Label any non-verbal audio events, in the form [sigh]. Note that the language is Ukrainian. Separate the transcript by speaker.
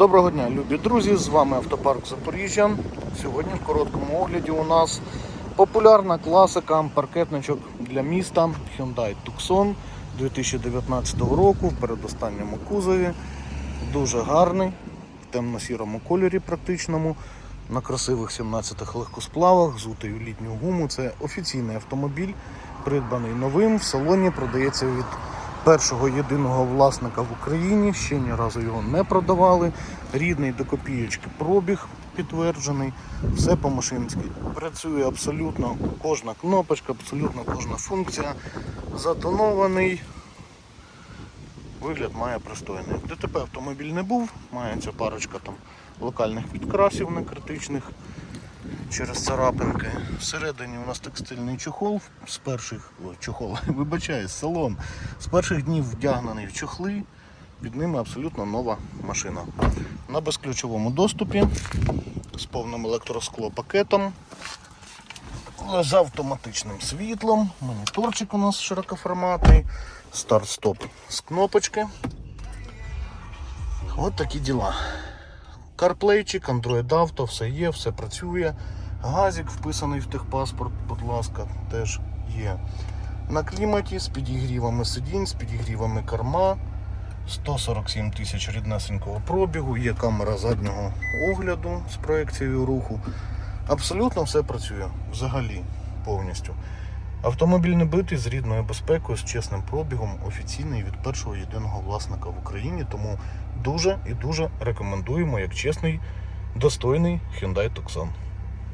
Speaker 1: Доброго дня, любі друзі! З вами Автопарк Запоріжжя. Сьогодні в короткому огляді у нас популярна класика паркетничок для міста Hyundai Tucson 2019 року в передостанньому кузові. Дуже гарний, в темно-сірому кольорі практичному. На красивих 17 легкосплавах, зутою літню гуму. Це офіційний автомобіль, придбаний новим. В салоні продається від першого єдиного власника в Україні. Ще ні разу його не продавали. Рідний до копієчки пробіг підтверджений. Все по машинськи. Працює абсолютно кожна кнопочка, абсолютно кожна функція. Затонований. Вигляд має пристойний. ДТП автомобіль не був, мається парочка там локальних підкрасів не критичних через царапинки. Всередині у нас текстильний чохол з перших о, чохол, [laughs] вибачаю, салон. З перших днів вдягнений в чохли. Під ними абсолютно нова машина. На безключовому доступі з повним електросклопакетом, з автоматичним світлом, моніторчик у нас широкоформатний, старт-стоп з кнопочки. От такі діла. CarPlayчик, Android Auto, все є, все працює. Газик вписаний в техпаспорт, будь ласка, теж є. На кліматі з підігрівами сидінь, з підігрівами керма. 147 тисяч ріднесенького пробігу, є камера заднього огляду з проекцією руху. Абсолютно все працює взагалі повністю. Автомобіль не битий з рідною безпекою, з чесним пробігом, офіційний від першого єдиного власника в Україні. Тому дуже і дуже рекомендуємо як чесний, достойний Hyundai Tucson.